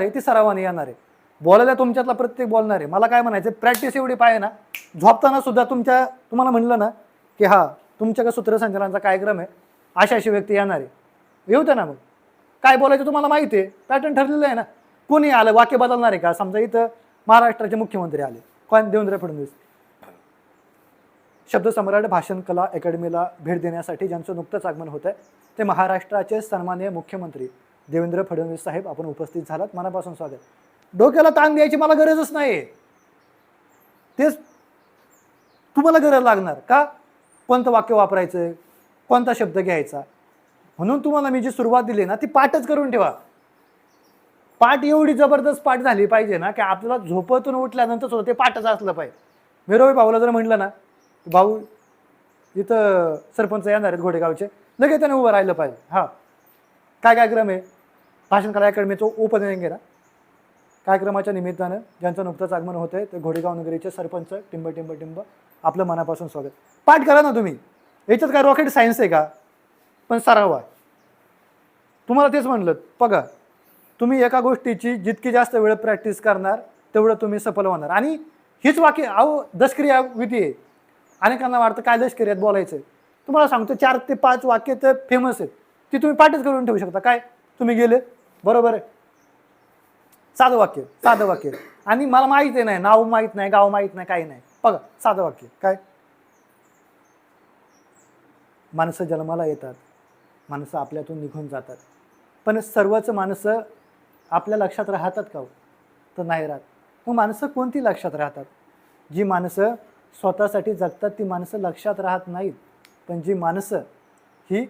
आहे ती सरावाने येणार आहे. बोलायला तुमच्यातला प्रत्येक बोलणार आहे. मला काय म्हणायचं प्रॅक्टिस एवढी पाहिजे ना. झोपताना सुद्धा तुमच्या तुम्हाला म्हणलं ना की हा तुमच्याकडे सूत्रसंचालनाचा कार्यक्रम आहे अशा अशी व्यक्ती येणार आहे. येऊ द्या ना मग. काय बोलायचं तुम्हाला माहिती आहे पॅटर्न ठरलेलं आहे ना. कोणी आलं वाक्य बदलणार आहे का? समजा इथं महाराष्ट्राचे मुख्यमंत्री आले. कोण? देवेंद्र फडणवीस. शब्दसम्राट भाषण कला अकॅडमीला भेट देण्यासाठी ज्यांचं नुकतंच आगमन होतं ते महाराष्ट्राचे सन्माननीय मुख्यमंत्री. देवेंद्र फडणवीस साहेब आपण उपस्थित झालात. मनापासून स्वागत. डोक्याला ताण द्यायची मला गरजच नाही तेच तुम्हाला गरज लागणार का? कोणतं वाक्य वापरायचं कोणता शब्द घ्यायचा? म्हणून तुम्हाला मी जी सुरुवात दिली ना ती पाठच करून ठेवा. पाठ एवढी जबरदस्त पाठ झाली पाहिजे ना की आपल्याला झोपतून उठल्यानंतर सुद्धा ते पाठच असलं पाहिजे. मी भाऊला जर म्हटलं ना भाऊ इथं सरपंच येणार आहेत घोडेगावचे लगेच त्याने उभं राहिलं पाहिजे. हां. काय कार्यक्रम आहे? भाषण कला अकॅडमीचं ओपनिंग आहे कार्यक्रमाच्या निमित्तानं ज्यांचं नुकतंच आगमन होतं आहे ते घोडेगाव नगरीचे सरपंच टिंब टिंब टिंब आपलं मनापासून स्वागत. पाठ करा ना तुम्ही. याच्यात काय रॉकेट सायन्स आहे का? पण सराव आहे. तुम्हाला तेच म्हणलं बघा तुम्ही एका गोष्टीची जितकी जास्त वेळ प्रॅक्टिस करणार तेवढं तुम्ही सफल होणार. आणि हीच वाक्य अहो दशक्रिया विधी आहे. अनेकांना वाटतं काय दशक्रियात बोलायचं. आहे तुम्हाला सांगतो चार ते पाच वाक्य तर फेमस आहेत. ती तुम्ही पाठच करून ठेवू शकता. काय? तुम्ही गेले बरोबर आहे. साधं वाक्य साधं वाक्य. आणि मला माहिती नाही नाव माहीत नाही गाव माहीत नाही काही नाही. बघा साधं वाक्य. काय? माणसं जन्माला येतात. माणसं आपल्यातून निघून जातात. पण सर्वच माणसं आपल्या लक्षात राहतात का हो? तर नाही राहत. मग माणसं कोणती लक्षात राहतात? जी माणसं स्वतःसाठी जगतात ती माणसं लक्षात राहत नाहीत. पण जी माणसं ही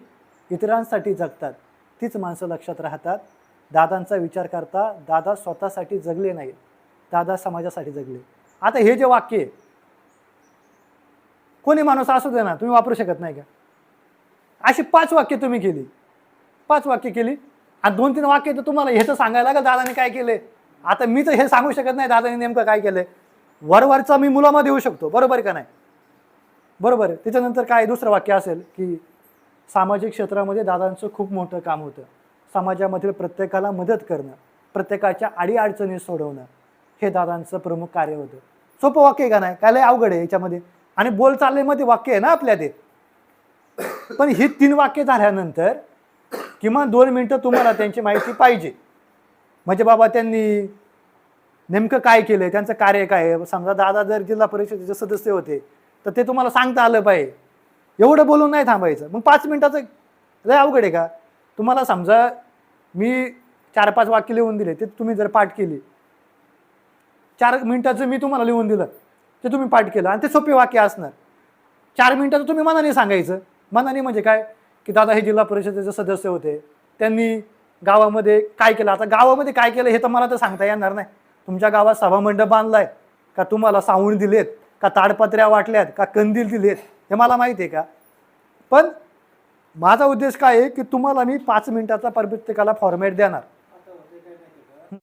इतरांसाठी जगतात तीच माणसं लक्षात राहतात. दादांचा विचार करता दादा स्वतःसाठी जगले नाहीत. दादा समाजासाठी जगले. आता हे जे वाक्य आहे कोणी माणूस असू दे ना तुम्ही वापरू शकत नाही का? अशी पाच वाक्य तुम्ही केली. पाच वाक्य केली. आणि दोन तीन वाक्य तर तुम्हाला हे तर सांगायला का दादाने काय केले? आता मी तर हे सांगू शकत नाही दादाने नेमकं काय केलंय वरवरचा मी मुलामध्ये येऊ शकतो बरोबर का नाही? बरोबर आहे. त्याच्यानंतर काय दुसरं वाक्य असेल की सामाजिक क्षेत्रामध्ये दादांचं खूप मोठं काम होतं. समाजामधील प्रत्येकाला मदत करणं प्रत्येकाच्या अडीअडचणी सोडवणं हे दादांचं प्रमुख कार्य होतं. सोपं वाक्य आहे का नाही? काय लय अवघड आहे याच्यामध्ये. आणि बोल चालण्यामध्ये वाक्य आहे ना आपल्या ते पण ही तीन वाक्य झाल्यानंतर किमान दोन मिनटं तुम्हाला त्यांची माहिती पाहिजे. म्हणजे बाबा त्यांनी नेमकं काय केलं त्यांचं कार्य काय आहे? समजा दादा जर जिल्हा परिषदेचे सदस्य होते तर ते तुम्हाला सांगता आलं पाहिजे. एवढं बोलून नाही थांबायचं. मग पाच मिनिटाचं लय अवघड आहे का? तुम्हाला समजा मी चार पाच वाक्य लिहून दिले ते तुम्ही जर पाठ केली चार मिनिटाचं मी तुम्हाला लिहून दिलं ते तुम्ही पाठ केलं आणि ते सोपे वाक्य असणार. चार मिनिटाचं तुम्ही मनाने सांगायचं. मनाने म्हणजे काय? की दादा हे जिल्हा परिषदेचे सदस्य होते. त्यांनी गावामध्ये काय केलं? आता गावामध्ये काय केलं हे तर मला तर सांगता येणार नाही. तुमच्या गावात सभामंडप बांधलाय. का तुम्हाला सावण दिलेत? का ताडपत्र्या वाटल्यात? का कंदील दिलेत? हे मला माहिती आहे का? पण माझा उद्देश काय आहे की तुम्हाला मी पाच मिनिटाचा प्रत्येकाला फॉर्मॅट देणार.